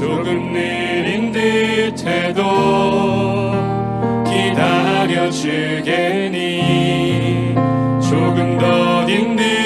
조금 느린 듯해도 기다려주겠니? 조금 더 힘들